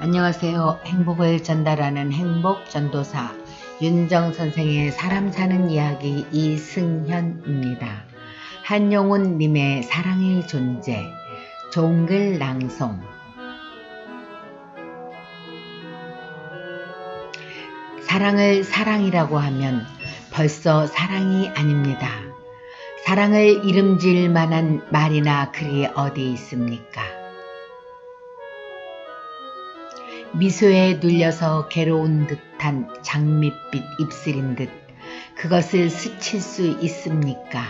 안녕하세요. 행복을 전달하는 행복 전도사 윤정 선생의 사람 사는 이야기 이승현입니다. 한용운 님의 사랑의 존재 종글 낭송 사랑을 사랑이라고 하면 벌써 사랑이 아닙니다. 사랑을 이름질 만한 말이나 글이 어디 있습니까? 미소에 눌려서 괴로운 듯한 장밋빛 입술인 듯 그것을 스칠 수 있습니까?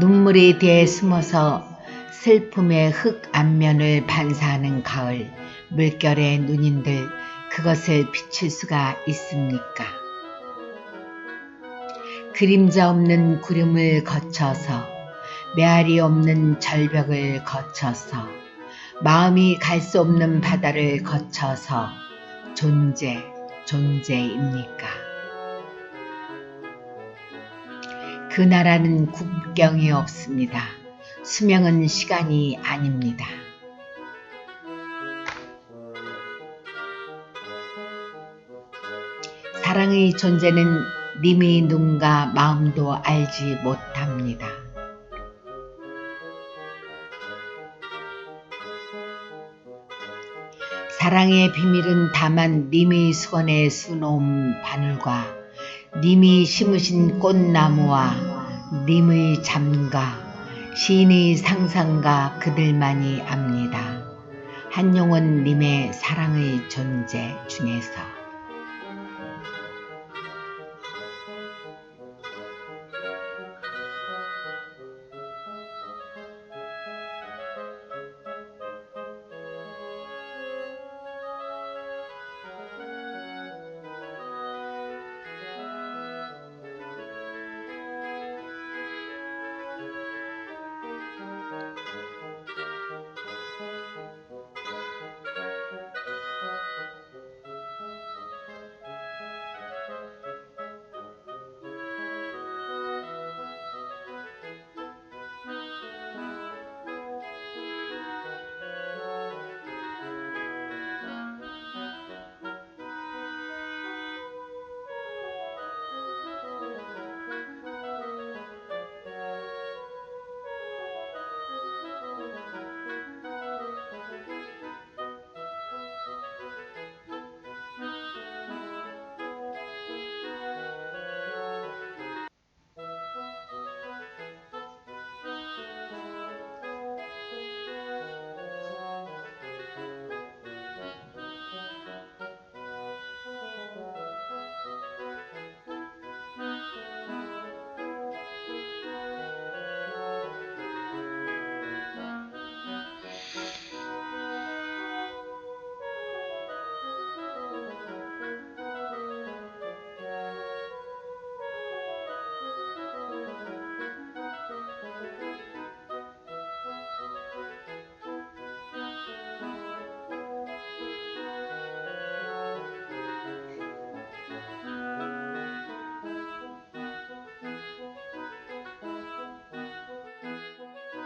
눈물이 뒤에 숨어서 슬픔의 흙 앞면을 반사하는 가을 물결의 눈인들 그것을 비출 수가 있습니까? 그림자 없는 구름을 거쳐서 메아리 없는 절벽을 거쳐서 마음이 갈 수 없는 바다를 거쳐서 존재, 존재입니까? 그 나라는 국경이 없습니다. 수명은 시간이 아닙니다. 사랑의 존재는 님의 눈과 마음도 알지 못합니다. 사랑의 비밀은 다만 님의 수건에 수놓은 바늘과 님이 심으신 꽃나무와 님의 잠과 시인의 상상과 그들만이 압니다. 한용운 님의 사랑의 존재 중에서